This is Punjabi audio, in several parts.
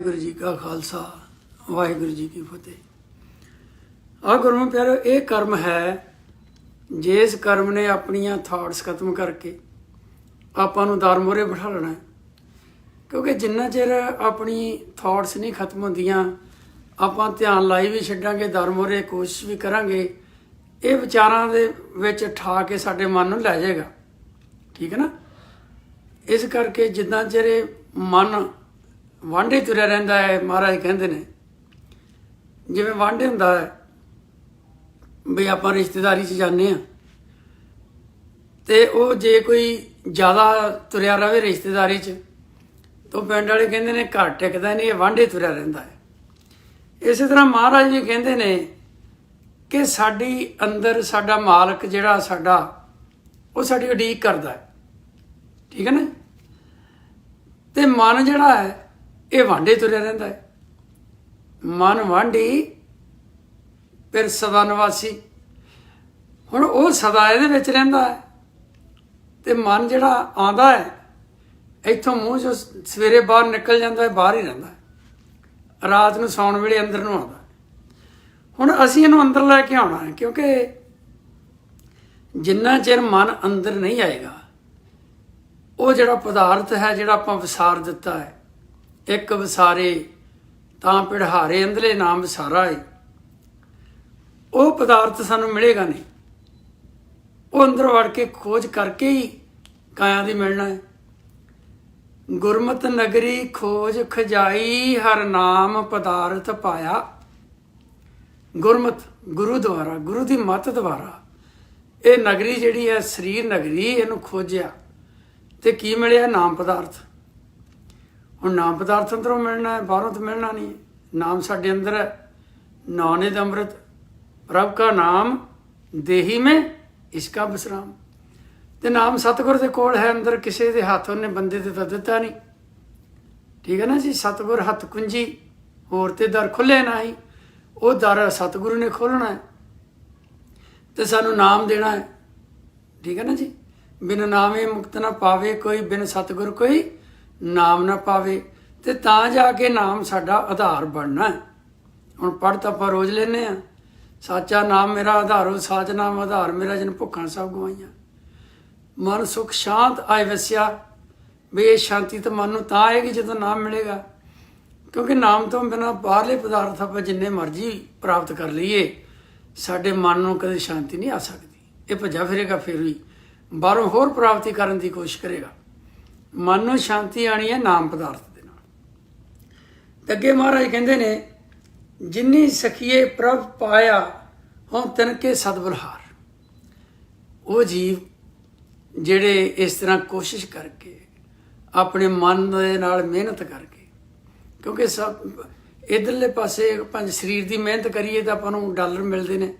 ਵਾਹਿਗੁਰੂ ਜੀ ਕਾ ਖਾਲਸਾ, ਵਾਹਿਗੁਰੂ ਜੀ ਕੀ ਫਤਿਹ। ਆ ਗੁਰੂ ਪਿਆਰੋ ਇਹ ਕਰਮ ਹੈ, ਜਿਸ ਕਰਮ ਨੇ ਆਪਣੀਆਂ ਥਾਟਸ ਖਤਮ ਕਰਕੇ ਆਪਾਂ ਨੂੰ ਦਰ ਮੋਰੇ ਬਿਠਾ ਲੈਣਾ ਕਿਉਂਕਿ ਜਿੰਨਾ ਚਿਰ ਆਪਣੀ ਥਾਟਸ ਨਹੀਂ ਖਤਮ ਹੁੰਦੀਆਂ, ਆਪਾਂ ਧਿਆਨ ਲਾਈ ਵੀ ਛੱਡਾਂਗੇ, ਦਰ ਮੋਰੇ ਕੋਸ਼ਿਸ਼ ਵੀ ਕਰਾਂਗੇ, ਇਹ ਵਿਚਾਰਾਂ ਦੇ ਵਿੱਚ ਠਾ ਕੇ ਸਾਡੇ ਮਨ ਨੂੰ ਲੈ ਜਾਏਗਾ। ਠੀਕ ਹੈ ਨਾ? ਇਸ ਕਰਕੇ ਜਿੱਦਾਂ ਚਿਰ ਮਨ ਵਾਂਢੇ ਤੁਰਿਆ ਰਹਿੰਦਾ ਹੈ, ਮਹਾਰਾਜ ਕਹਿੰਦੇ ਨੇ। ਜਿਵੇਂ ਵਾਂਢੇ ਹੁੰਦਾ ਹੈ ਵੀ ਆਪਾਂ ਰਿਸ਼ਤੇਦਾਰੀ 'ਚ ਜਾਂਦੇ ਆ ਤੇ ਉਹ ਜੇ ਕੋਈ ਜ਼ਿਆਦਾ ਤੁਰਿਆ ਰਵੇ ਰਿਸ਼ਤੇਦਾਰੀ 'ਚ, ਤਾਂ ਪਿੰਡ ਵਾਲੇ ਕਹਿੰਦੇ ਨੇ, ਘਰ ਟਿਕਦਾ ਨਹੀਂ, ਇਹ ਵਾਂਢੇ ਤੁਰਿਆ ਰਹਿੰਦਾ ਹੈ। ਇਸੇ ਤਰ੍ਹਾਂ ਮਹਾਰਾਜ ਵੀ ਕਹਿੰਦੇ ਨੇ ਕਿ ਸਾਡੀ ਅੰਦਰ ਸਾਡਾ ਮਾਲਕ ਜਿਹੜਾ ਸਾਡਾ, ਉਹ ਸਾਡੀ ਉਡੀਕ ਕਰਦਾ ਹੈ। ਠੀਕ ਹੈ ਨਾ? ਤੇ ਮਨ ਜਿਹੜਾ ਹੈ ਇਹ ਵਾਂਡੇ ਤੁਰਿਆ ਰਹਿੰਦਾ ਹੈ। ਮਨ ਵਾਂਢੀ, ਫਿਰ ਸਦਾ ਨਿਵਾਸੀ। ਹੁਣ ਉਹ ਸਦਾ ਇਹਦੇ ਵਿੱਚ ਰਹਿੰਦਾ ਹੈ। ਤੇ ਮਨ ਜਿਹੜਾ ਆਂਦਾ ਹੈ, ਇੱਥੋਂ ਮੂੰਹ ਜੋ ਸਵੇਰੇ ਬਾਹਰ ਨਿਕਲ ਜਾਂਦਾ ਹੈ, ਬਾਹਰ ਹੀ ਰਹਿੰਦਾ ਰਾਤ ਨੂੰ ਸੌਣ ਵੇਲੇ ਅੰਦਰ ਨੂੰ ਆਉਂਦਾ ਹੁਣ ਅਸੀਂ ਇਹਨੂੰ ਅੰਦਰ ਲੈ ਕੇ ਆਉਣਾ ਹੈ, ਕਿਉਂਕਿ ਜਿੰਨਾ ਚਿਰ ਮਨ ਅੰਦਰ ਨਹੀਂ ਆਏਗਾ, ਉਹ ਜਿਹੜਾ ਪਦਾਰਥ ਹੈ, ਜਿਹੜਾ ਆਪਾਂ ਵਿਸਾਰ ਦਿੱਤਾ ਹੈ ਇੱਕ ਵਿਸਾਰੇ, ਤਾਂ ਪਿੜਹਾਰੇ ਅੰਦਲੇ ਨਾਮ ਵਿਸਾਰਾ ਏ। ਉਹ ਪਦਾਰਥ ਸਾਨੂੰ ਮਿਲੇਗਾ ਨਹੀਂ। ਉਹ ਅੰਦਰ ਵੜ ਕੇ ਖੋਜ ਕਰਕੇ ਹੀ ਕਾਇਆ ਦੀ ਮਿਲਣਾ ਹੈ ਗੁਰਮਤ ਨਗਰੀ ਖੋਜ ਖਜਾਈ, ਹਰ ਨਾਮ ਪਦਾਰਥ ਪਾਇਆ। ਗੁਰਮਤ, ਗੁਰੂ ਦੁਆਰਾ, ਗੁਰੂ ਦੀ ਮੱਤ ਦੁਆਰਾ ਇਹ ਨਗਰੀ ਜਿਹੜੀ ਹੈ ਸਰੀਰ ਨਗਰੀ, ਇਹਨੂੰ ਖੋਜਿਆ। ਤੇ ਕੀ ਮਿਲਿਆ? ਨਾਮ ਪਦਾਰਥ। ਹੁਣ ਨਾਮ ਪਦਾਰਥ ਅੰਦਰੋਂ ਮਿਲਣਾ ਹੈ, ਬਾਹਰੋਂ ਤਾਂ ਮਿਲਣਾ ਨਹੀਂ ਨਾਮ ਸਾਡੇ ਅੰਦਰ ਹੈ। ਨੌਨੇ ਦਾ ਅੰਮ੍ਰਿਤ, ਪ੍ਰਭ ਕਾ ਨਾਮ, ਦੇਹੀ ਮੈਂ ਇਸਕਾ ਬਸਰਾਮ। ਤੇ ਨਾਮ ਸਤਿਗੁਰ ਦੇ ਕੋਲ ਹੈ, ਅੰਦਰ ਕਿਸੇ ਦੇ ਹੱਥ ਉਹਨੇ ਬੰਦੇ ਤੇ ਤਾਂ ਦਿੱਤਾ ਨਹੀਂ। ਠੀਕ ਹੈ ਨਾ ਜੀ? ਸਤਿਗੁਰ ਹੱਥ ਕੁੰਜੀ, ਹੋਰ ਤੇ ਦਰ ਖੁੱਲੇ ਨਾ ਹੀ ਉਹ ਦਰ ਸਤਿਗੁਰੂ ਨੇ ਖੋਲਣਾ ਹੈ। ਤੇ ਸਾਨੂੰ ਨਾਮ ਦੇਣਾ ਹੈ। ਠੀਕ ਹੈ ਨਾ ਜੀ? ਬਿਨ ਨਾਮੇ ਮੁਕਤ ਨਾ ਪਾਵੇ ਕੋਈ, ਬਿਨ ਸਤਿਗੁਰ ਕੋਈ। ਨਾਮ ਨਾ ਪਾਵੇ ਤੇ ਤਾਂ ਜਾ ਕੇ ਨਾਮ ਸਾਡਾ ਆਧਾਰ ਬਣਨਾ ਹੈ। ਹੁਣ ਪੜ੍ਹ ਤਾਂ ਆਪਾਂ ਰੋਜ਼ ਲੈਨੇ ਆ ਸਾਚਾ ਨਾਮ ਮੇਰਾ ਆਧਾਰੋ ਸਾਚ ਨਾਮ ਆਧਾਰ, ਮੇਰਾ ਜਨ ਭੁੱਖਾਂ ਸਭ ਗਵਾਈਆਂ। ਮਨ ਸੁਖ ਸ਼ਾਂਤ ਆਏ ਵਸਿਆ। ਵੀ ਇਹ ਸ਼ਾਂਤੀ ਤਾਂ ਮਨ ਨੂੰ ਤਾਂ ਆਏਗੀ ਜਦੋਂ ਨਾਮ ਮਿਲੇਗਾ। ਕਿਉਂਕਿ ਨਾਮ ਤੋਂ ਬਿਨਾਂ ਬਾਹਰਲੇ ਪਦਾਰਥ ਆਪਾਂ ਜਿੰਨੇ ਮਰਜ਼ੀ ਪ੍ਰਾਪਤ ਕਰ ਲਈਏ, ਸਾਡੇ ਮਨ ਨੂੰ ਕਦੇ ਸ਼ਾਂਤੀ ਨਹੀਂ ਆ ਸਕਦੀ। ਇਹ ਭੱਜਾ ਫਿਰੇਗਾ ਫਿਰ ਵੀ। ਬਾਹਰੋਂ ਹੋਰ ਪ੍ਰਾਪਤੀ ਕਰਨ ਦੀ ਕੋਸ਼ਿਸ਼ ਕਰੇਗਾ। ਮਨ ਨੂੰ ਸ਼ਾਂਤੀ ਆਣੀ ਹੈ ਨਾਮ ਪਦਾਰਥ ਦੇ ਨਾਲ। ਤੇ ਅੱਗੇ ਮਹਾਰਾਜ ਕਹਿੰਦੇ ਨੇ, ਜਿੰਨੀ ਸਖੀਏ ਪ੍ਰਭ ਪਾਇਆ, ਹਉ ਤਨ ਕੇ ਸਤਬਲਹਾਰ ਉਹ ਜੀਵ ਜਿਹੜੇ ਇਸ ਤਰ੍ਹਾਂ ਕੋਸ਼ਿਸ਼ ਕਰਕੇ, ਆਪਣੇ ਮਨ ਦੇ ਨਾਲ ਮਿਹਨਤ ਕਰਕੇ, ਕਿਉਂਕਿ ਸਭ ਇਧਰਲੇ ਪਾਸੇ ਪੰਜ ਸਰੀਰ ਦੀ ਮਿਹਨਤ ਕਰੀਏ ਤਾਂ ਆਪਾਂ ਨੂੰ ਡਾਲਰ ਮਿਲਦੇ ਨੇ।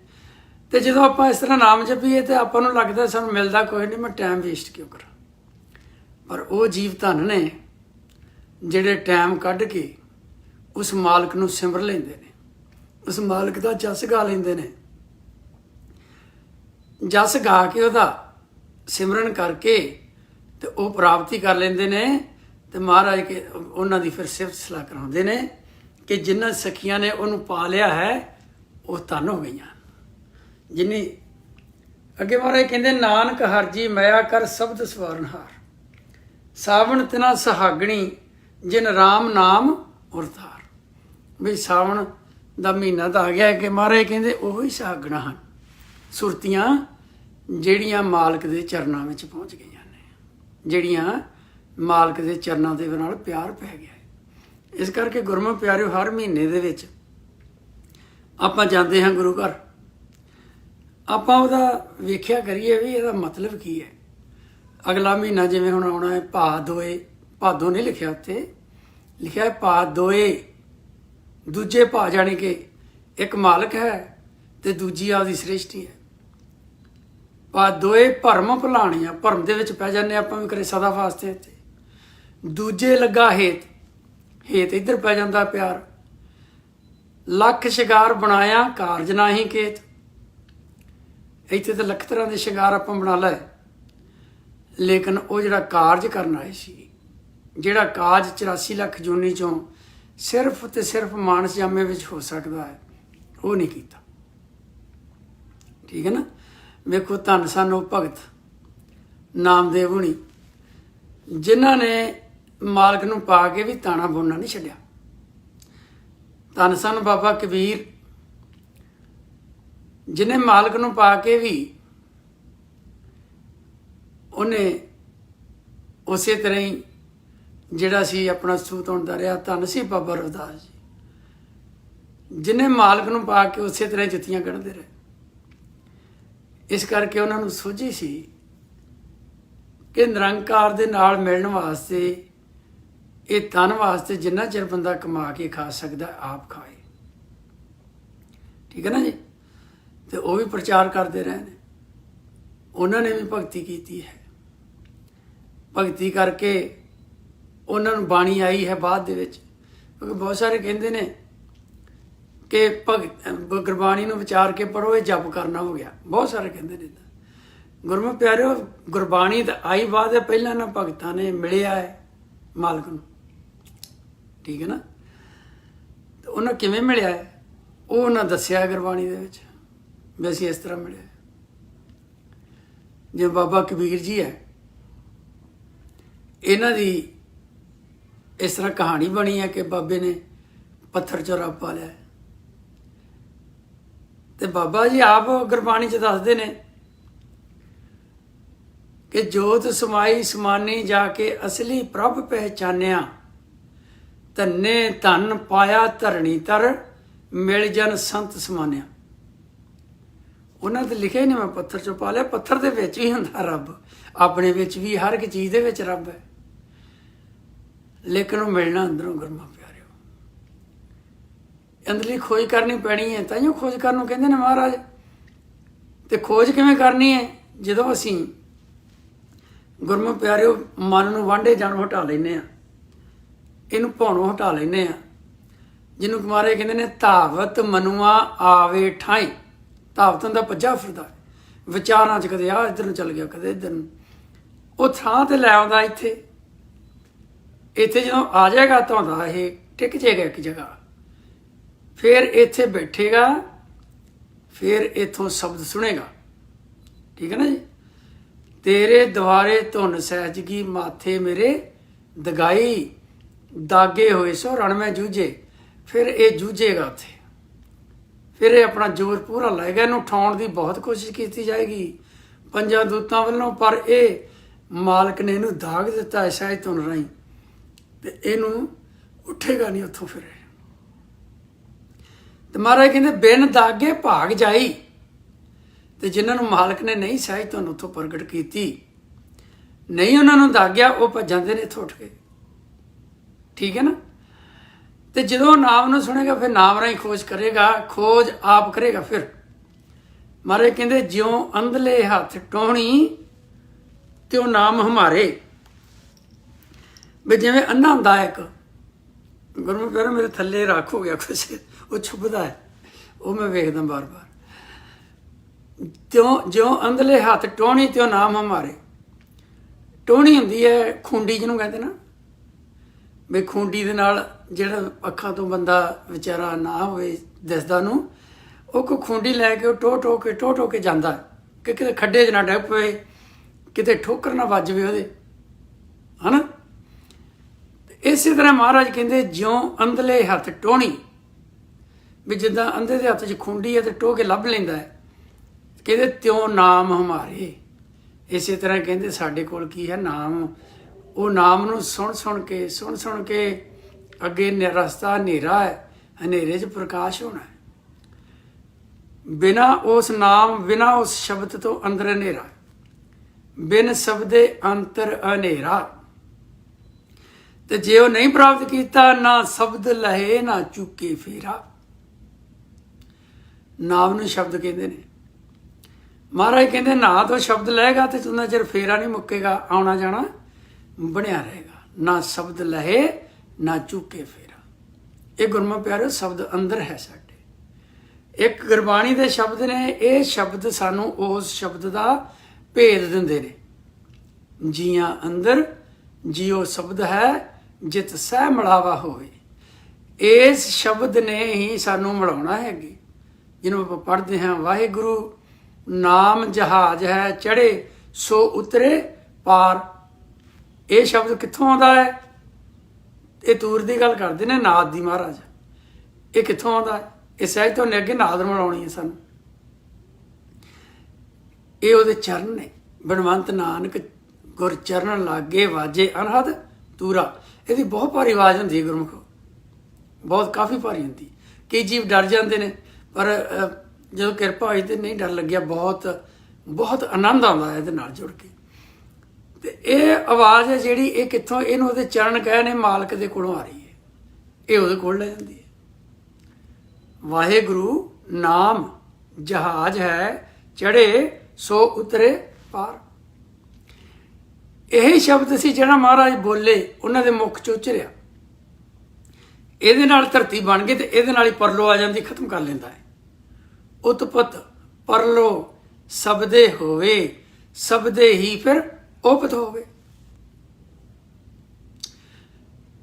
ਤੇ ਜਦੋਂ ਆਪਾਂ ਇਸ ਤਰ੍ਹਾਂ ਨਾਮ ਜਪੀਏ ਤੇ ਆਪਾਂ ਨੂੰ ਲੱਗਦਾ ਸਾਨੂੰ ਮਿਲਦਾ ਕੋਈ ਨਹੀਂ ਮੈਂ ਟਾਈਮ ਵੇਸਟ ਕਿਉਂ ਕਰਾਂ? ਪਰ ਉਹ ਜੀਵ ਧਨ ਨੇ ਜਿਹੜੇ ਟਾਈਮ ਕੱਢ ਕੇ ਉਸ ਮਾਲਕ ਨੂੰ ਸਿਮਰ ਲੈਂਦੇ ਨੇ, ਉਸ ਮਾਲਕ ਦਾ ਜਸ ਗਾ ਲੈਂਦੇ ਨੇ। ਜਸ ਗਾ ਕੇ ਉਹਦਾ ਸਿਮਰਨ ਕਰਕੇ ਤੇ ਉਹ ਪ੍ਰਾਪਤੀ ਕਰ ਲੈਂਦੇ ਨੇ ਤੇ ਮਹਾਰਾਜ ਕੇ ਉਹਨਾਂ ਦੀ ਫਿਰ ਸਿਫਤ ਸਲਾਹ ਕਰਾਉਂਦੇ ਨੇ ਕਿ ਜਿਨ੍ਹਾਂ ਸਖੀਆਂ ਨੇ ਉਹਨੂੰ ਪਾ ਲਿਆ ਹੈ, ਉਹ ਧਨ ਹੋ ਗਈਆਂ। ਜਿਨੀ ਅੱਗੇ ਮਹਾਰਾਜ ਕਹਿੰਦੇ, ਨਾਨਕ ਹਰਜੀ, ਮਾਇਆ ਕਰ ਸ਼ਬਦ ਸਵਾਰਨਹਾਰ ਸਾਵਣ ਤਿਨਾ ਸੁਹਾਗਣੀ, ਜਿਨ RAM ਨਾਮ ਉਰਤਾਰ। ਵੀ ਸਾਵਣ ਦਾ ਮਹੀਨਾ ਤਾਂ ਆ ਗਿਆ ਹੈ ਕਿ ਮਹਾਰਾਜ ਕਹਿੰਦੇ ਉਹ ਹੀ ਸੁਹਾਗਣਾ ਹਨ। ਸੁਰਤੀਆਂ ਜਿਹੜੀਆਂ ਮਾਲਕ ਦੇ ਚਰਨਾਂ ਵਿੱਚ ਪਹੁੰਚ ਗਈਆਂ ਨੇ, ਜਿਹੜੀਆਂ ਮਾਲਕ ਦੇ ਚਰਨਾਂ ਦੇ ਨਾਲ ਪਿਆਰ ਪੈ ਗਿਆ ਹੈ। ਇਸ ਕਰਕੇ ਗੁਰਮੁਖ ਪਿਆਰਿਓ, ਹਰ ਮਹੀਨੇ ਦੇ ਵਿੱਚ ਆਪਾਂ ਜਾਂਦੇ ਹਾਂ ਗੁਰੂ ਘਰ। ਆਪਾਂ ਉਹਦਾ ਵੇਖਿਆ ਕਰੀਏ ਵੀ ਇਹਦਾ ਮਤਲਬ ਕੀ ਹੈ। ਅਗਲਾ ਮਹੀਨਾ ਜਿਵੇਂ ਹੁਣ ਆਉਣਾ ਹੈ ਭਾਦੋਏ ਭਾਦੋ ਨਹੀਂ ਲਿਖਿਆ ਉੱਤੇ। ਲਿਖਿਆ ਹੈ ਭਾਦੋਏ ਦੂਜੇ ਭਾ ਜਾਣੀ ਕਿ ਇੱਕ ਮਾਲਕ ਹੈ ਤੇ ਦੂਜੀ ਆਪਦੀ ਸ੍ਰਿਸ਼ਟੀ ਹੈ। ਭਾਦੋਏ ਭਰਮ ਭੁਲਾਣੀਆਂ, ਭਰਮ ਦੇ ਵਿੱਚ ਪੈ ਜਾਂਦੇ ਆਪਾਂ ਵੀ ਕਰੇ ਸਦਾ ਵਾਸਤੇ ਇੱਥੇ। ਦੂਜੇ ਲੱਗਾ ਹੇਤ ਹੇਤ ਇੱਧਰ ਪੈ ਜਾਂਦਾ ਪਿਆਰ। ਲੱਖ ਸ਼ਿੰਗਾਰ ਬਣਾਇਆ ਕਾਰਜ ਨਾਹੀ ਕੇਤ ਇੱਥੇ ਤਾਂ ਲੱਖ ਤਰ੍ਹਾਂ ਦੇ ਸ਼ਿੰਗਾਰ ਆਪਾਂ ਬਣਾ ਲਏ। ਲੇਕਿਨ ਉਹ ਜਿਹੜਾ ਕਾਰਜ ਕਰਨ ਆਏ ਸੀ, ਜਿਹੜਾ ਕਾਜ 84 ਲੱਖ ਜੂਨੀ ਚੋਂ ਸਿਰਫ ਤੇ ਸਿਰਫ ਮਾਨਸ ਜਾਮੇ ਵਿੱਚ ਹੋ ਸਕਦਾ ਹੈ, ਉਹ ਨਹੀਂ ਕੀਤਾ। ਠੀਕ ਹੈ ਨਾ? ਵੇਖੋ ਧੰਨ ਸਨ ਉਹ ਭਗਤ, ਨਾਮਦੇਵ ਹੁਣੀ, ਜਿਨ੍ਹਾਂ ਨੇ ਮਾਲਕ ਨੂੰ ਪਾ ਕੇ ਵੀ ਤਾਣਾ ਬੋਲਣਾ ਨਹੀਂ ਛੱਡਿਆ। ਧੰਨ ਸਨ ਬਾਬਾ ਕਬੀਰ, ਜਿਨੇ ਮਾਲਕ ਨੂੰ ਪਾ ਕੇ ਵੀ ਉਹਨੇ ਉਸੇ ਤਰ੍ਹਾਂ ਹੀ ਜਿਹੜਾ ਸੀ ਆਪਣਾ ਸੂਤ ਹੁੰਦਾ ਰਿਹਾ ਧੰਨ ਸੀ ਬਾਬਾ ਰਵਿਦਾਸ ਜੀ। ਜਿਨੇ ਮਾਲਕ ਨੂੰ ਪਾ ਕੇ ਉਸੇ ਤਰ੍ਹਾਂ ਹੀ ਜੁੱਤੀਆਂ ਕੱਢਦੇ ਰਹੇ। ਇਸ ਕਰਕੇ ਉਹਨਾਂ ਨੂੰ ਸੋਝੀ ਸੀ ਕਿ ਨਿਰੰਕਾਰ ਦੇ ਨਾਲ ਮਿਲਣ ਵਾਸਤੇ, ਇਹ ਧਨ ਵਾਸਤੇ ਜਿੰਨਾ ਚਿਰ ਬੰਦਾ ਕਮਾ ਕੇ ਖਾ ਸਕਦਾ, ਆਪ ਖਾਏ। ਠੀਕ ਹੈ ਨਾ ਜੀ? ਤੇ ਉਹ ਵੀ ਪ੍ਰਚਾਰ ਕਰਦੇ ਰਹੇ ਨੇ। ਉਹਨਾਂ ਨੇ ਵੀ ਭਗਤੀ ਕੀਤੀ ਹੈ। ਭਗਤੀ ਕਰਕੇ ਉਹਨਾਂ ਨੂੰ ਬਾਣੀ ਆਈ ਹੈ ਬਾਅਦ ਦੇ ਵਿੱਚ। ਕਿਉਂਕਿ ਬਹੁਤ ਸਾਰੇ ਕਹਿੰਦੇ ਨੇ ਕਿ ਭਗਤ ਗੁਰਬਾਣੀ ਨੂੰ ਵਿਚਾਰ ਕੇ ਪੜੋ ਇਹ ਜਪ ਕਰਨਾ ਹੋ ਗਿਆ। ਬਹੁਤ ਸਾਰੇ ਕਹਿੰਦੇ ਨੇ ਗੁਰਮੁਖ ਪਿਆਰਿਓ, ਗੁਰਬਾਣੀ ਤਾਂ ਆਈ ਬਾਅਦ ਹੈ ਪਹਿਲਾਂ ਨਾ ਭਗਤਾਂ ਨੇ ਮਿਲਿਆ ਹੈ ਮਾਲਕ ਨੂੰ। ਠੀਕ ਹੈ ਨਾ? ਤੇ ਉਹਨਾਂ ਕਿਵੇਂ ਮਿਲਿਆ ਹੈ? ਉਹ ਉਹਨਾਂ ਦੱਸਿਆ ਗੁਰਬਾਣੀ ਦੇ ਵਿੱਚ ਵੀ ਅਸੀਂ ਇਸ ਤਰ੍ਹਾਂ ਮਿਲਿਆ ਜੇ ਬਾਬਾ ਕਬੀਰ ਜੀ ਹੈ ਇਹਨਾਂ ਦੀ ਇਸ ਤਰ੍ਹਾਂ ਕਹਾਣੀ ਬਣੀ ਹੈ ਕਿ ਬਾਬੇ ਨੇ ਪੱਥਰ ਚੋਰਾ ਪਾ ਲਿਆ ਤੇ ਬਾਬਾ ਜੀ ਆਪ ਗੁਰਬਾਣੀ ਚ ਦੱਸਦੇ ਨੇ ਕਿ ਜੋਤ ਸਮਾਈ ਸਮਾਨੀ ਜਾ ਕੇ ਅਸਲੀ ਪ੍ਰਭ ਪਹਿਚਾਨਿਆ। ਧੰਨੇ ਧਨ ਪਾਇਆ ਧਰਣੀ ਤਰ ਮਿਲ ਜਨ ਸੰਤ ਸਮਾਨਿਆ। ਉਹਨਾਂ ਤੇ ਲਿਖਿਆ ਨਹੀਂ ਮੈਂ ਪੱਥਰ ਚੋਂ ਪਾ ਲਿਆ, ਪੱਥਰ ਦੇ ਵਿੱਚ ਹੀ ਹੁੰਦਾ ਰੱਬ। ਆਪਣੇ ਵਿੱਚ ਵੀ ਹਰ ਇੱਕ ਚੀਜ਼ ਦੇ ਵਿੱਚ ਰੱਬ ਹੈ। ਲੇਕਿਨ ਉਹ ਮਿਲਣਾ ਅੰਦਰੋਂ ਗੁਰਮਾ ਪਿਆਰਿਓ। ਅੰਦਰਲੀ ਖੋਜ ਕਰਨੀ ਪੈਣੀ ਹੈ, ਤਾਂ ਖੋਜ ਕਰਨ ਨੂੰ ਕਹਿੰਦੇ ਨੇ ਮਹਾਰਾਜ। ਤੇ ਖੋਜ ਕਿਵੇਂ ਕਰਨੀ ਹੈ? ਜਦੋਂ ਅਸੀਂ ਗੁਰਮੁਖ ਪਿਆਰਿਓ, ਮਨ ਨੂੰ ਵਾਂਡੇ ਜਾਣੋਂ ਹਟਾ ਲੈਨੇ ਆ ਇਹਨੂੰ ਭੌਣੋਂ ਹਟਾ ਲੈਨੇ ਆ ਜਿਹਨੂੰ ਕੁਮਾਰੇ ਕਹਿੰਦੇ ਨੇ, ਧਾਵਤ ਮਨੁਆ ਆਵੇ ਠਾਈ। ਧਾਵਤ ਦਾ ਭੱਜਾ ਫਿਰਦਾ। ਵਿਚਾਰਾਂ ਚ ਕਦੇ ਆ ਇੱਧਰ ਨੂੰ ਚੱਲ ਗਿਆ, ਕਦੇ ਇੱਧਰ ਨੂੰ। ਉਹ ਥਾਂ ਤੇ ਲੈ ਆਉਂਦਾ ਇੱਥੇ। ਇੱਥੇ ਜਦੋਂ ਆ ਜਾਏਗਾ ਤਾਂ ਇਹ ਟਿਕ ਜਾਏਗਾ ਇੱਕ ਜਗ੍ਹਾ। ਫਿਰ ਇੱਥੇ ਬੈਠੇਗਾ, ਫਿਰ ਇਥੋਂ ਸ਼ਬਦ ਸੁਣੇਗਾ। ਠੀਕ ਹੈ ਨਾ ਜੀ? ਤੇਰੇ ਦੁਆਰੇ ਧੁਨ ਸਹਿਜਗੀ, ਮਾਥੇ ਮੇਰੇ ਦਗਾਈ, ਦਾਗੇ ਹੋਏ ਸੋ ਰਣ ਮੈਂ ਜੂਝੇ। ਫਿਰ ਇਹ ਜੂਝੇਗਾ ਉੱਥੇ। ਫਿਰ ਇਹ ਆਪਣਾ ਜ਼ੋਰ ਪੂਰਾ ਲਾਏਗਾ, ਇਹਨੂੰ ਉਠਾਉਣ ਦੀ ਬਹੁਤ ਕੋਸ਼ਿਸ਼ ਕੀਤੀ ਜਾਏਗੀ। ਪੰਜਾਂ ਦੂਤਾਂ ਵੱਲੋਂ, ਪਰ ਇਹ ਮਾਲਕ ਨੇ ਇਹਨੂੰ ਦਾਗ ਦਿੱਤਾ, ਐਸਾ ਹੀ ਧੁਨ ਰਾਈ ਤੇ ਇਹਨੂੰ ਉੱਠੇਗਾ ਨਹੀਂ ਉੱਥੋਂ ਫਿਰ ਤੇ ਮਹਾਰਾਜ ਕਹਿੰਦੇ, ਬਿਨ ਦਾਗੇ ਭਾਗ ਜਾਈ। ਤੇ ਜਿਨ੍ਹਾਂ ਨੂੰ ਮਾਲਕ ਨੇ ਨਹੀਂ ਸਹਿਜ ਤੁਹਾਨੂੰ ਉੱਥੋਂ ਪ੍ਰਗਟ ਕੀਤੀ, ਨਹੀਂ ਉਹਨਾਂ ਨੂੰ ਦਾਗਿਆ, ਉਹ ਭੱਜ ਜਾਂਦੇ ਨੇ ਇੱਥੋਂ ਉੱਠ ਕੇ। ਠੀਕ ਹੈ ਨਾ? ਤੇ ਜਦੋਂ ਨਾਮ ਨੂੰ ਸੁਣੇਗਾ, ਫਿਰ ਨਾਮ ਰਾਹੀਂ ਖੋਜ ਕਰੇਗਾ, ਖੋਜ ਆਪ ਕਰੇਗਾ ਫਿਰ। ਮਹਾਰਾਜ ਕਹਿੰਦੇ, ਜਿਉ ਅੰਧਲੇ ਹੱਥ ਟੋਹਣੀ, ਤਿਉ ਨਾਮ ਹਮਾਰੇ। ਵੀ ਜਿਵੇਂ ਅੰਨਾ ਹੁੰਦਾ ਹੈ ਇੱਕ, ਗੁਰਮੁਖ ਪਿਆਰੇ ਮੇਰੇ ਥੱਲੇ ਰੱਖ ਹੋ ਗਿਆ ਕੁਛ, ਉਹ ਛੁਪਦਾ ਹੈ। ਉਹ ਮੈਂ ਵੇਖਦਾ ਬਾਰ-ਬਾਰ। ਤਿਉ ਜਿਉ ਅੰਧਲੇ ਹੱਥ ਟੋਹਣੀ ਤਿਉ ਨਾਮ ਹਮਾਰੇ ਟੋਣੀ ਹੁੰਦੀ ਹੈ ਖੁੰਡੀ ਜਿਹਨੂੰ ਕਹਿੰਦੇ ਨਾ। ਵੀ ਖੁੰਡੀ ਦੇ ਨਾਲ ਜਿਹੜਾ ਅੱਖਾਂ ਤੋਂ ਬੰਦਾ ਵਿਚਾਰਾ ਨਾ ਹੋਵੇ, ਦਿਸਦਾ ਨੂੰ ਉਹ ਕੋ ਖੁੰਡੀ ਲੈ ਕੇ ਉਹ ਟੋ ਟੋ ਕੇ ਟੋ ਟੋ ਕੇ ਜਾਂਦਾ। ਕਿ ਕਿਤੇ ਖੱਡੇ 'ਚ ਨਾ ਡੱਬ ਪਵੇ, ਕਿਤੇ ਠੋਕਰ ਨਾ ਵੱਜ ਜਾਵੇ ਉਹਦੇ। ਹਨਾ? ਤੇ ਇਸੇ ਤਰ੍ਹਾਂ ਮਹਾਰਾਜ ਕਹਿੰਦੇ, ਜਿਉਂ ਅੰਧਲੇ ਹੱਥ ਟੋਣੀ, ਵੀ ਜਿੱਦਾਂ ਅੰਧੇ ਦੇ ਹੱਥ 'ਚ ਖੁੰਡੀ ਹੈ ਤੇ ਟੋ ਕੇ ਲੱਭ ਲੈਂਦਾ ਹੈ। ਕਹਿੰਦੇ, ਤਿਉਂ ਨਾਮ ਹਮਾਰੇ। ਇਸੇ ਤਰ੍ਹਾਂ ਕਹਿੰਦੇ, ਸਾਡੇ ਕੋਲ ਕੀ ਹੈ ਨਾਮ? ਉਹ ਨਾਮ ਨੂੰ ਸੁਣ ਸੁਣ ਕੇ, ਸੁਣ ਸੁਣ ਕੇ ਅੱਗੇ ਨ- ਰਸਤਾ ਹਨੇਰਾ ਹੈ, ਹਨੇਰੇ 'ਚ ਪ੍ਰਕਾਸ਼ ਹੋਣਾ ਹੈ। ਬਿਨਾ ਉਸ ਨਾਮ, ਬਿਨਾ ਉਸ ਸ਼ਬਦ ਤੋਂ ਅੰਦਰ ਹਨੇਰਾ ਬਿਨ ਸ਼ਬਦੇ ਅੰਤਰ ਹਨੇਰਾ। ਤੇ ਜੇ ਉਹ ਨਹੀਂ ਪ੍ਰਾਪਤ ਕੀਤਾ, ਨਾ ਸ਼ਬਦ ਲਹੇ, ਨਾ ਚੁੱਕੇ ਫੇਰਾ। ਨਾਮ ਨੂੰ ਸ਼ਬਦ ਕਹਿੰਦੇ ਨੇ। ਮਹਾਰਾਜ ਕਹਿੰਦੇ, ਨਾ ਤੋਂ ਸ਼ਬਦ ਲਏਗਾ ਤੇ ਤੁੰਨਾ ਚਿਰ ਫੇਰਾ ਨਹੀਂ ਮੁੱਕੇਗਾ, ਆਉਣਾ ਜਾਣਾ ਬਣਿਆ ਰਹੇਗਾ। ਨਾ ਸ਼ਬਦ ਲਹੇ, ਨਾ ਚੁੱਕੇ ਫੇਰਾ। ਇਹ ਗੁਰਮਾ ਪਿਆਰੇ, ਸ਼ਬਦ ਅੰਦਰ ਹੈ ਸਾਡੇ। ਇੱਕ ਗੁਰਬਾਣੀ ਦੇ ਸ਼ਬਦ ਨੇ, ਇਹ ਸ਼ਬਦ ਸਾਨੂੰ ਉਸ ਸ਼ਬਦ ਦਾ ਭੇਦ ਦਿੰਦੇ ਨੇ। ਜੀਆਂ ਅੰਦਰ, ਜੀਓ ਸ਼ਬਦ ਹੈ ਜਿਤ ਸਹਿ ਮੜਾਵਾ ਹੋਵੇ। ਇਸ ਸ਼ਬਦ ਨੇ ਹੀ ਸਾਨੂੰ ਮਿਲਾਉਣਾ ਹੈ ਅੱਗੇ ਜਿਹਨੂੰ ਆਪਾਂ ਪੜ੍ਹਦੇ ਹਾਂ, ਵਾਹਿਗੁਰੂ, ਨਾਮ ਜਹਾਜ਼ ਹੈ ਚੜੇ ਸੋ ਉਤਰੇ, ਪਾਰ। ਇਹ ਸ਼ਬਦ ਕਿੱਥੋਂ ਆਉਂਦਾ ਹੈ? ਇਹ ਤੂਰ ਦੀ ਗੱਲ ਕਰਦੇ ਨੇ, ਨਾਦ ਦੀ ਮਹਾਰਾਜ। ਇਹ ਕਿੱਥੋਂ ਆਉਂਦਾ ਹੈ? ਇਹ ਸਹਿਜ ਤੋਂ ਨੇ ਅੱਗੇ ਨਾਦ ਮਿਲਾਉਣੀ ਹੈ ਸਾਨੂੰ। ਇਹ ਉਹਦੇ ਚਰਨ ਨੇ। ਬਨਵੰਤ ਨਾਨਕ ਗੁਰ ਚਰਨ ਲਾਗੇ ਵਾਜੇ ਅਨਹਦ ਤੂਰਾ। ਇਹਦੀ ਬਹੁਤ ਭਾਰੀ ਆਵਾਜ਼ ਹੁੰਦੀ ਹੈ ਗੁਰਮੁਖ। ਬਹੁਤ ਕਾਫੀ ਭਾਰੀ ਹੁੰਦੀ। ਕਈ ਜੀਵ ਡਰ ਜਾਂਦੇ ਨੇ, ਪਰ ਜਦੋਂ ਕਿਰਪਾ ਹੋਈ ਤੇ ਨਹੀਂ ਡਰ ਲੱਗਿਆ, ਬਹੁਤ ਬਹੁਤ ਆਨੰਦ ਆਉਂਦਾ ਹੈ ਇਹਦੇ ਨਾਲ ਜੁੜ ਕੇ। ਤੇ ਇਹ ਆਵਾਜ਼ ਹੈ ਜਿਹੜੀ ਇਹ ਕਿੱਥੋਂ, ਇਹਨੂੰ ਉਹਦੇ ਚਰਨ ਕਹੇ ਨੇ ਮਾਲਕ ਦੇ ਕੋਲੋਂ ਆ ਰਹੀ ਹੈ। ਇਹ ਉਹਦੇ ਕੋਲ ਲੈ ਜਾਂਦੀ ਹੈ। ਵਾਹਿਗੁਰੂ ਨਾਮ ਜਹਾਜ਼ ਹੈ ਚੜੇ ਸੋ ਉਤਰੇ ਪਾਰ। ਇਹ ਸ਼ਬਦ ਸੀ ਜਿਹੜਾ ਮਹਾਰਾਜ ਬੋਲੇ, ਉਹਨਾਂ ਦੇ ਮੁਖ ਚ ਉਚਰਿਆ। ਇਹਦੇ ਨਾਲ ਧਰਤੀ ਬਣ ਗਈ ਤੇ ਇਹਦੇ ਨਾਲ ਹੀ ਪਰਲੋ ਆ ਜਾਂਦੀ, ਖਤਮ ਕਰ ਲੈਂਦਾ ਹੈ। ਉਤਪਤ ਪਰਲੋ, ਸਬਦੇ ਹੋਵੇ, ਸਬਦੇ ਹੀ ਫਿਰ ਉਪਤ ਹੋਵੇ।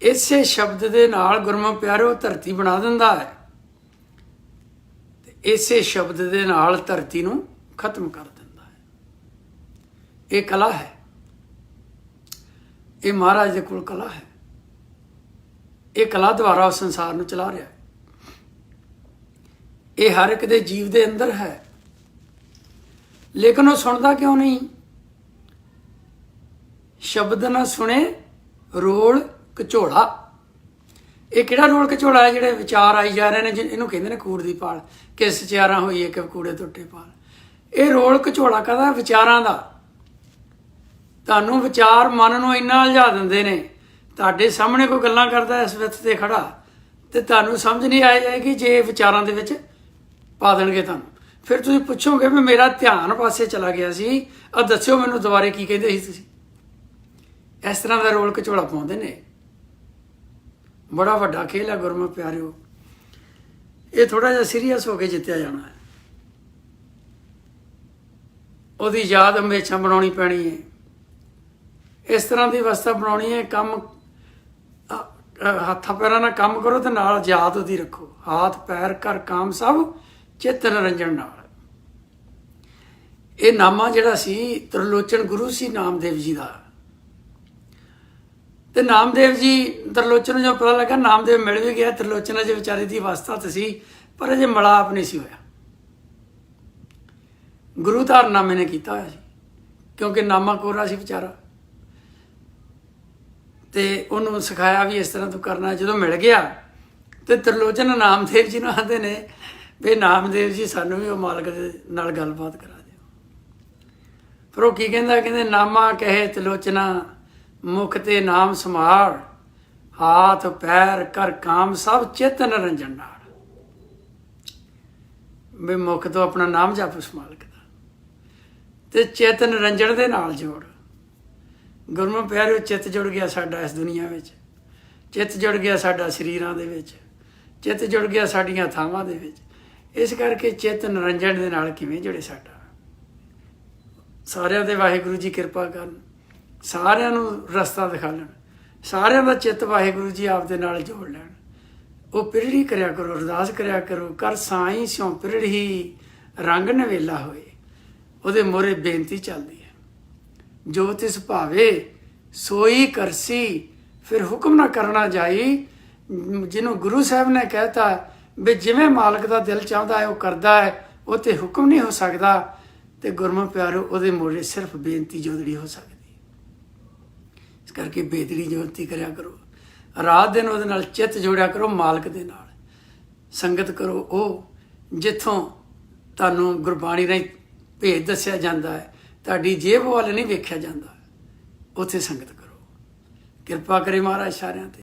ਇਸੇ ਸ਼ਬਦ ਦੇ ਨਾਲ ਗੁਰਮੁਖ ਪਿਆਰੋ ਧਰਤੀ ਬਣਾ ਦਿੰਦਾ ਹੈ। ਤੇ ਇਸੇ ਸ਼ਬਦ ਦੇ ਨਾਲ ਧਰਤੀ ਨੂੰ ਖਤਮ ਕਰ ਦਿੰਦਾ ਹੈ। ਇਹ ਕਲਾ ਹੈ। ਇਹ ਮਹਾਰਾਜ ਦੇ ਕੋਲ ਕਲਾ ਹੈ। ਇਹ ਕਲਾ ਦੁਆਰਾ ਉਸ ਸੰਸਾਰ ਨੂੰ ਚਲਾ ਰਿਹਾ ਹੈ। ਇਹ ਹਰ ਇੱਕ ਦੇ ਜੀਵ ਦੇ ਅੰਦਰ ਹੈ। ਲੇਕਿਨ ਉਹ ਸੁਣਦਾ ਕਿਉਂ ਨਹੀਂ? ਸ਼ਬਦ ਨਾ ਸੁਣੇ, ਰੋਲ ਕਚੋੜਾ। ਇਹ ਕਿਹੜਾ ਰੋਲ ਕਚੋੜਾ ਹੈ? ਜਿਹੜੇ ਵਿਚਾਰ ਆਈ ਜਾ ਰਹੇ ਨੇ ਇਹਨੂੰ ਕਹਿੰਦੇ ਨੇ ਕੂੜ ਦੀ ਪਾਲ। ਕਿਸ ਚਾਰਾਂ ਹੋਈਏ ਕਿ ਕੂੜੇ ਟੁੱਟੇ ਪਾਲ। ਇਹ ਰੋਲ ਕਚੋੜਾ ਕਹਦਾ? ਵਿਚਾਰਾਂ ਦਾ। ਤੁਹਾਨੂੰ ਵਿਚਾਰ ਮਨ ਨੂੰ ਇੰਨਾ ਉਲਝਾ ਦਿੰਦੇ ਨੇ, ਤੁਹਾਡੇ ਸਾਹਮਣੇ ਕੋਈ ਗੱਲਾਂ ਕਰਦਾ ਇਸ ਵਿਤ ਤੇ ਖੜਾ, ਤੇ ਤੁਹਾਨੂੰ ਸਮਝ ਨਹੀਂ ਆਈ ਜਾਏਗੀ ਜੇ ਇਹ ਵਿਚਾਰਾਂ ਦੇ ਵਿੱਚ ਪਾ ਦੇਣਗੇ ਤੁਹਾਨੂੰ। ਫਿਰ ਤੁਸੀਂ ਪੁੱਛੋਗੇ ਵੀ ਮੇਰਾ ਧਿਆਨ ਪਾਸੇ ਚਲਾ ਗਿਆ ਸੀ ਆ ਦੱਸਿਓ ਮੈਨੂੰ ਦੁਬਾਰੇ ਕੀ ਕਹਿੰਦੇ ਸੀ ਤੁਸੀਂ। ਇਸ ਤਰ੍ਹਾਂ ਦਾ ਰੋਲ ਕਚੋਲਾ ਪਾਉਂਦੇ ਨੇ। ਬੜਾ ਵੱਡਾ ਖੇਲ ਹੈ ਗੁਰਮੁਖ ਪਿਆਰਿਓ। ਇਹ ਥੋੜਾ ਜਿਹਾ ਸੀਰੀਅਸ ਹੋ ਕੇ ਜਿੱਤਿਆ ਜਾਣਾ ਹੈ। ਉਹਦੀ ਯਾਦ ਹਮੇਸ਼ਾ ਬਣਾਉਣੀ ਪੈਣੀ ਹੈ। ਇਸ ਤਰ੍ਹਾਂ ਦੀ ਅਵਸਥਾ ਬਣਾਉਣੀ ਹੈ, ਕੰਮ ਹੱਥਾਂ ਪੈਰਾਂ ਨਾਲ ਕੰਮ ਕਰੋ ਤੇ ਨਾਲ ਯਾਦ ਉਹਦੀ ਰੱਖੋ। ਹੱਥ, ਪੈਰ ਕਰ ਕੰਮ ਸਭ ਚਿੱਤ ਨਿਰੰਜਨ ਨਾਲ। ਇਹ ਨਾਮਾ ਜਿਹੜਾ ਸੀ, ਤਰਲੋਚਨ ਗੁਰੂ ਸੀ ਨਾਮਦੇਵ ਜੀ ਦਾ। ਤੇ ਨਾਮਦੇਵ ਜੀ, ਤਰਲੋਚਨ ਨੂੰ ਜਦੋਂ ਪਤਾ ਲੱਗਾ ਨਾਮਦੇਵ ਮਿਲ ਵੀ ਗਿਆ, ਤਰਲੋਚਨ ਅਜੇ ਵਿਚਾਰੇ ਦੀ ਅਵਸਥਾ ਤੇ ਸੀ, ਪਰ ਅਜੇ ਮਲਾਪ ਨਹੀਂ ਸੀ ਹੋਇਆ। ਗੁਰੂ ਧਾਰਨਾਮੇ ਨੇ ਕੀਤਾ ਹੋਇਆ ਸੀ, ਕਿਉਂਕਿ ਨਾਮਾ ਕੋਰਾ ਸੀ ਵਿਚਾਰਾ। ਤੇ ਉਹਨੂੰ ਸਿਖਾਇਆ ਵੀ ਇਸ ਤਰ੍ਹਾਂ ਤੂੰ ਕਰਨਾ, ਜਦੋਂ ਮਿਲ ਗਿਆ, ਤੇ ਤਰਲੋਚਨ ਨਾਮਦੇਵ ਜੀ ਨੂੰ ਆਂਦੇ ਨੇ ਵੀ ਨਾਮਦੇਵ ਜੀ ਸਾਨੂੰ ਵੀ ਉਹ ਮਾਲਕ ਦੇ ਨਾਲ ਗੱਲਬਾਤ ਕਰਾ ਦਿਓ। ਫਿਰ ਉਹ ਕੀ ਕਹਿੰਦਾ? ਕਹਿੰਦੇ, ਨਾਮਾ ਕਹੇ ਤਲੋਚਨਾ ਮੁਖ ਤੇ ਨਾਮ ਸਮਾਰ ਹਾਥ, ਪੈਰ ਕਰ ਕਾਮ ਸਭ ਚਿਤ ਨਿਰੰਜਨ ਨਾਲ। ਵੀ ਮੁਖ ਤੋਂ ਆਪਣਾ ਨਾਮ ਜਪ ਉਸ ਮਾਲਕ ਦਾ। ਤੇ ਚੇਤਨ ਰੰਜਨ ਦੇ ਨਾਲ ਜੋੜ। ਗੁਰਮੁਖ ਪਿਆਰਿਓ, ਚਿੱਤ ਜੁੜ ਗਿਆ ਸਾਡਾ ਇਸ ਦੁਨੀਆ ਵਿੱਚ। ਚਿੱਤ ਜੁੜ ਗਿਆ ਸਾਡਾ ਸਰੀਰਾਂ ਦੇ ਵਿੱਚ। ਚਿੱਤ ਜੁੜ ਗਿਆ ਸਾਡੀਆਂ ਥਾਵਾਂ ਦੇ ਵਿੱਚ। ਇਸ ਕਰਕੇ ਚਿੱਤ ਨਿਰੰਜਨ ਦੇ ਨਾਲ ਕਿਵੇਂ ਜੁੜੇ ਸਾਡਾ? ਸਾਰਿਆਂ ਦੇ ਵਾਹਿਗੁਰੂ ਜੀ ਕਿਰਪਾ ਕਰਨ। ਸਾਰਿਆਂ ਨੂੰ ਰਸਤਾ ਦਿਖਾਲਣ ਸਾਰਿਆਂ ਦਾ ਚਿੱਤ ਵਾਹਿਗੁਰੂ ਜੀ ਆਪ ਦੇ ਨਾਲ ਜੋੜ ਲੈਣ। ਉਹ ਪਿਰੜੀ ਕਰਿਆ ਕਰੋ, ਅਰਦਾਸ ਕਰਿਆ ਕਰੋ, ਕਰ ਸਾਈ ਸਿਉ ਪਿਰੜੀ ਰੰਗ ਨਵੇਲਾ ਹੋਏ। ਉਹਦੇ ਮੋਰੇ ਬੇਨਤੀ ਚੱਲਦੀ ਜੋ ਤਿਸ ਭਾਵੇ, ਸੋਈ ਕਰਸੀ, ਫਿਰ ਹੁਕਮ ਨਾ ਕਰਨਾ ਜਾਈ। ਜਿਹਨੂੰ ਗੁਰੂ ਸਾਹਿਬ ਨੇ ਕਹਿਤਾ ਵੀ ਜਿਵੇਂ ਮਾਲਕ ਦਾ ਦਿਲ ਚਾਹੁੰਦਾ ਹੈ, ਉਹ ਕਰਦਾ ਹੈ, ਉਹ ਤੇ ਹੁਕਮ ਨਹੀਂ ਹੋ ਸਕਦਾ। ਤੇ ਗੁਰਮੁਖ ਪਿਆਰੋ, ਉਹਦੇ ਮੋੜੇ ਸਿਰਫ ਬੇਨਤੀ ਜੋਦੜੀ ਹੋ ਸਕਦੀ। ਇਸ ਕਰਕੇ ਬੇਦੜੀ ਜੋਦਤੀ ਕਰਿਆ ਕਰੋ। ਰਾਤ ਦਿਨ ਉਹਦੇ ਨਾਲ ਚਿੱਤ ਜੋੜਿਆ ਕਰੋ, ਮਾਲਕ ਦੇ ਨਾਲ। ਸੰਗਤ ਕਰੋ, ਉਹ ਜਿੱਥੋਂ ਤੁਹਾਨੂੰ ਗੁਰਬਾਣੀ ਰਾਹੀਂ ਭੇਦ ਦੱਸਿਆ ਜਾਂਦਾ ਹੈ ਤੁਹਾਡੀ ਜੇਬ ਵੱਲ ਨਹੀਂ ਵੇਖਿਆ ਜਾਂਦਾ। ਉੱਥੇ ਸੰਗਤ ਕਰੋ। ਕਿਰਪਾ ਕਰੇ ਮਹਾਰਾਜ ਸਾਰਿਆਂ ਤੇ।